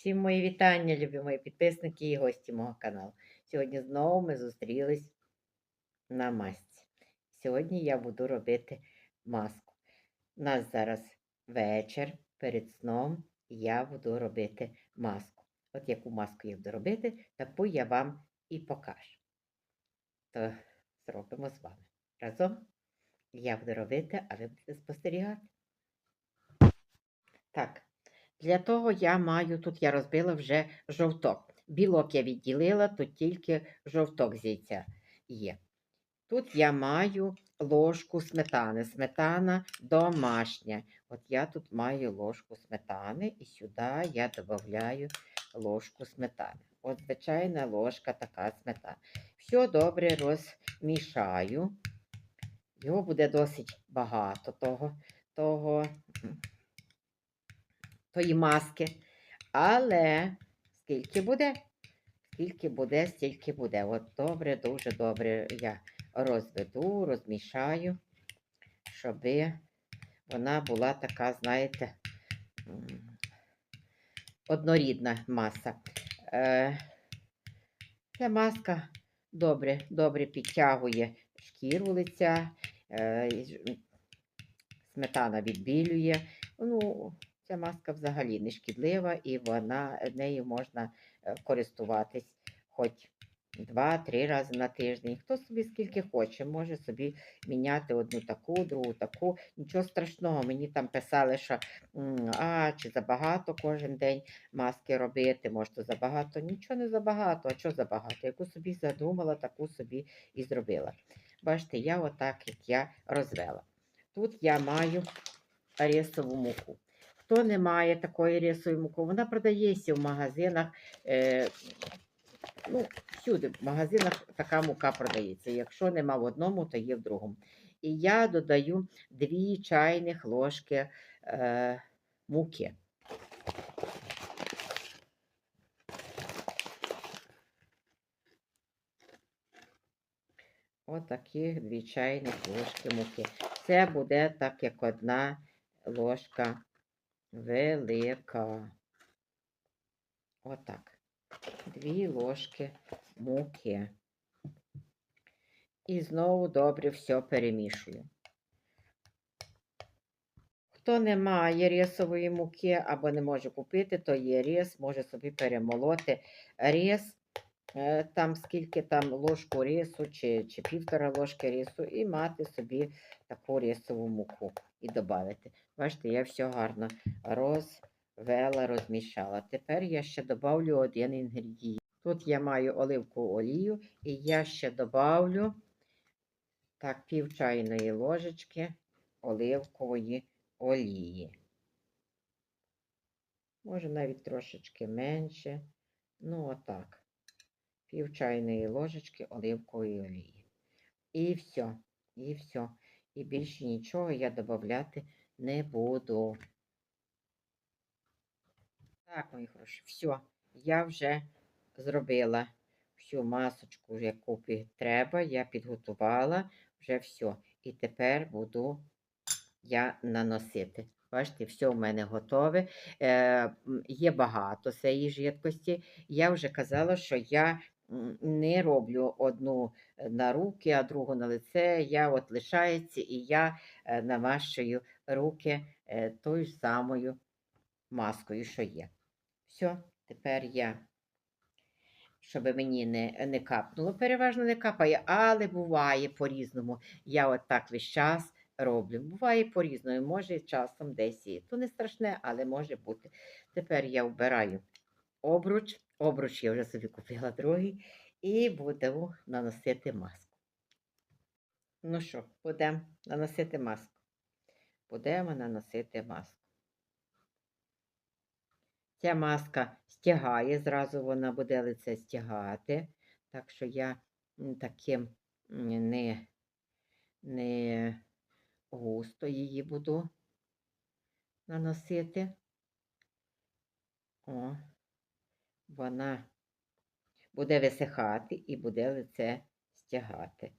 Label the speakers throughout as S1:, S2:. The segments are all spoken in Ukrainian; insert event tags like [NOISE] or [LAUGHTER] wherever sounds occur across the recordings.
S1: Всім мої вітання, любі мої підписники і гості мого каналу. Сьогодні знову ми зустрілись на масці. Сьогодні я буду робити маску. У нас зараз вечір перед сном я буду робити маску. От яку маску я буду робити, таку я вам і покажу. То зробимо з вами. Разом я буду робити, а ви будете спостерігати. Так, для того я маю, тут я розбила вже жовток. Білок я відділила, тут тільки жовток з є. Тут я маю ложку сметани. Сметана домашня. От я тут маю ложку сметани і сюди я додаю ложку сметани. От звичайна ложка така сметана. Все добре розмішаю. Його буде досить багато того, того тої маски. Але скільки буде? Скільки буде, стільки буде. От добре, дуже добре я розведу, розмішаю, щоб вона була така, знаєте, однорідна маса. Е, Ця маска добре, добре підтягує шкіру лиця, е, сметана відбілює. Ну, ця маска взагалі не шкідлива і вона нею можна е, користуватись хоч два-три рази на тиждень. Хто собі скільки хоче, може собі міняти одну таку, другу таку. Нічого страшного. Мені там писали, що а, чи забагато кожен день маски робити, може, то забагато. Нічого не забагато, а що забагато? Яку собі задумала, таку собі і зробила. Бачите, я отак, як я розвела. Тут я маю рисову муку. Хто не має такої рисової муки, вона продається в магазинах. Е, ну, всюди в магазинах така мука продається. Якщо нема в одному, то є в другому. І я додаю 2 чайних ложки е, муки. Отакі 2 чайних ложки муки. Це буде так, як одна ложка велика. Отак. Дві ложки муки. І знову добре все перемішую. Хто не має рисової муки або не може купити, то є рис, може собі перемолоти рис, е, там скільки там ложку рису чи, чи півтора ложки рису, і мати собі таку рисову муку і додати. Бачите, я все гарно розвела, розмішала. Тепер я ще додавлю один інгредієнт. Тут я маю оливкову олію, і я ще додавлю так, пів чайної ложечки оливкової олії. Може навіть трошечки менше. Ну, отак. Пів чайної ложечки оливкової олії. І все. І все. І більше нічого я додати не буду. Так, мої хороші, все. Я вже зробила всю масочку, яку треба. Я підготувала вже все. І тепер буду я наносити. Бачите, все в мене готове. Е, є багато цієї жидкості. Я вже казала, що я не роблю одну е, на руки, а другу на лице. Я от лишається і я е, намащую руки е, тою ж самою маскою, що є. Все, тепер я, щоб мені не, не капнуло, переважно не капає, але буває по-різному. Я от так весь час роблю. Буває по-різному, може часом десь і. То не страшне, але може бути. Тепер я вбираю обруч. Обруч я вже собі купила другий. І буду наносити маску. Ну що, будемо наносити маску. Будемо наносити маску. Ця маска стягає, зразу вона буде лице стягати. Так що я таким не, не густо її буду наносити. О, вона буде висихати і буде лице стягати.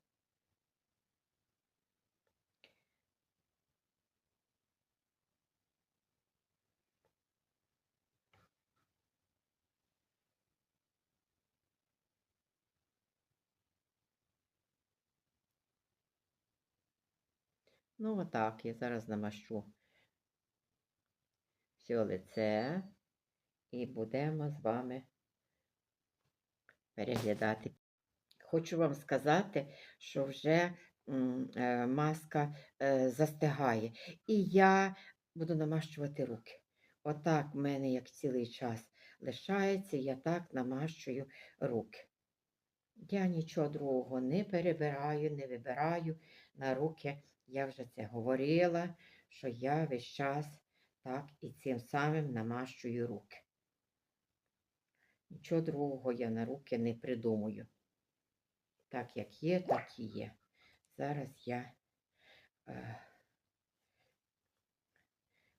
S1: Ну, отак, я зараз намащу все лице і будемо з вами переглядати. Хочу вам сказати, що вже е, маска е, застигає. І я буду намащувати руки. Отак в мене як цілий час лишається, я так намащую руки. Я нічого другого не перебираю, не вибираю на руки. Я вже це говорила, що я весь час так і цим самим намащую руки. Нічого другого я на руки не придумую. Так як є, так і є. Зараз я е,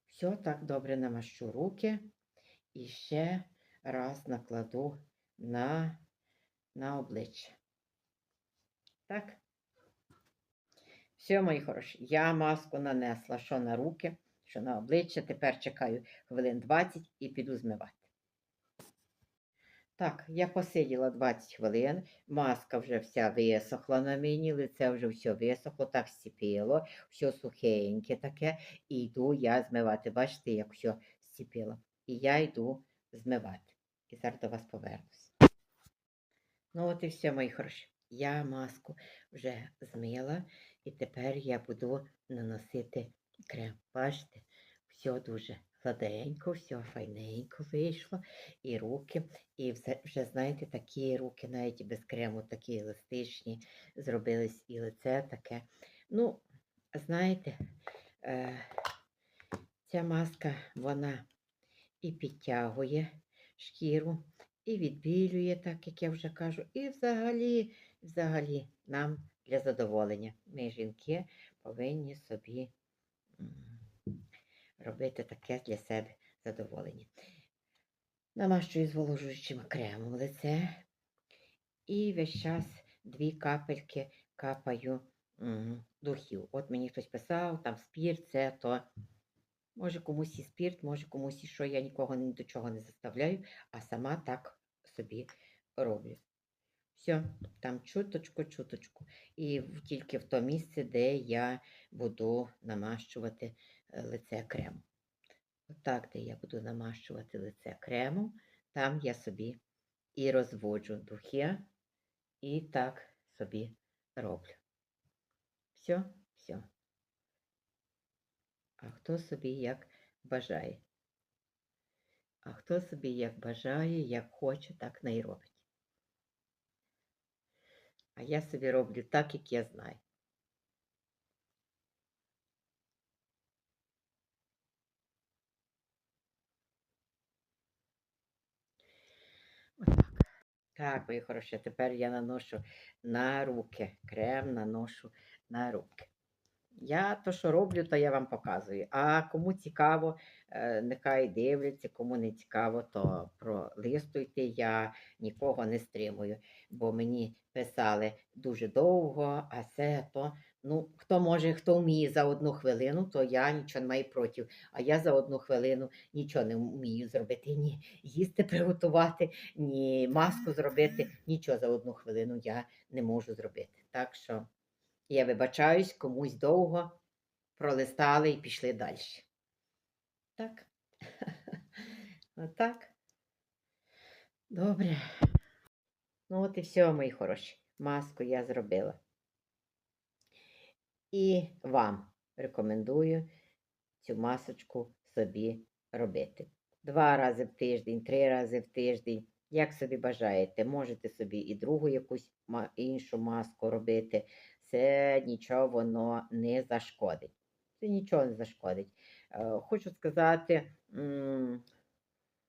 S1: все так добре намащу руки і ще раз накладу на, на обличчя. Так. Все, мої хороші, я маску нанесла, що на руки, що на обличчя. Тепер чекаю хвилин 20 і піду змивати. Так, я посиділа 20 хвилин, маска вже вся висохла на мені, лице вже все висохло, так стіпило, все сухеньке таке, і йду я змивати. Бачите, як все стіпило. І я йду змивати. І зараз до вас повернусь. Ну, от і все, мої хороші. Я маску вже змила, і тепер я буду наносити крем. Бачите, все дуже гладенько, все файненько вийшло. І руки, і вже, вже знаєте, такі руки, навіть без крему, такі еластичні, зробились і лице таке. Ну, знаєте, е, ця маска, вона і підтягує шкіру, і відбілює, так як я вже кажу, і взагалі, взагалі нам для задоволення. Ми, жінки, повинні собі робити таке для себе задоволення. Намащую зволожуючим кремом лице і весь час дві капельки капаю духів. От мені хтось писав, там спірт, це то. Може комусь і спірт, може комусь і що, я нікого ні до чого не заставляю, а сама так собі роблю. Все, там чуточку, чуточку. І тільки в то місце, де я буду намащувати лице кремом. Отак, де я буду намащувати лице кремом, там я собі і розводжу духи, і так собі роблю. Все, все. А хто собі як бажає. А хто собі як бажає, як хоче, так не й робить. А я собі роблю так, як я знаю. Отак. Так, мої хороші, тепер я наношу на руки. Крем наношу на руки. Я то, що роблю, то я вам показую. А кому цікаво, е, нехай дивляться, кому не цікаво, то пролистуйте. Я нікого не стримую, бо мені писали дуже довго, а це то. Ну, хто може, хто вміє за одну хвилину, то я нічого не маю проти. А я за одну хвилину нічого не вмію зробити. Ні їсти приготувати, ні маску зробити. Нічого за одну хвилину я не можу зробити. Так що. Я вибачаюсь, комусь довго пролистали і пішли далі. Так. [LAUGHS] Отак. Добре. Ну, от і все, мої хороші. Маску я зробила. І вам рекомендую цю масочку собі робити. Два рази в тиждень, три рази в тиждень. Як собі бажаєте, можете собі і другу якусь іншу маску робити це нічого воно не зашкодить. Це нічого не зашкодить. Е, Хочу сказати,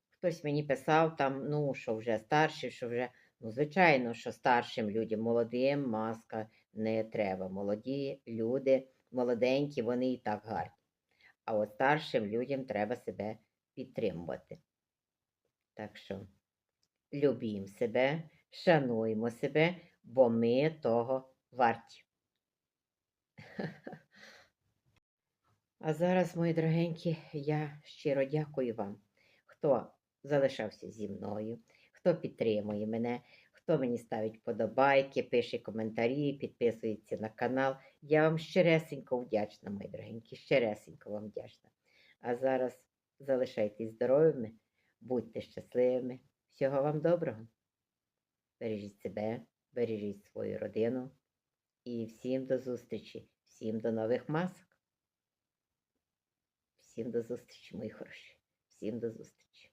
S1: хтось мені писав там, ну, що вже старші, що вже, ну, звичайно, що старшим людям, молодим маска не треба. Молоді люди, молоденькі, вони і так гарні. А от старшим людям треба себе підтримувати. Так що любімо себе, шануємо себе, бо ми того варті. А зараз, мої дорогенькі, я щиро дякую вам, хто залишався зі мною, хто підтримує мене, хто мені ставить подобайки, пише коментарі, підписується на канал. Я вам щиресенько вдячна, мої дорогенькі, щиресенько вам вдячна. А зараз залишайтесь здоровими, будьте щасливими. Всього вам доброго. Бережіть себе, бережіть свою родину. І всім до зустрічі, всім до нових масок. Всім до зустрічі, мої хороші. Всім до зустрічі.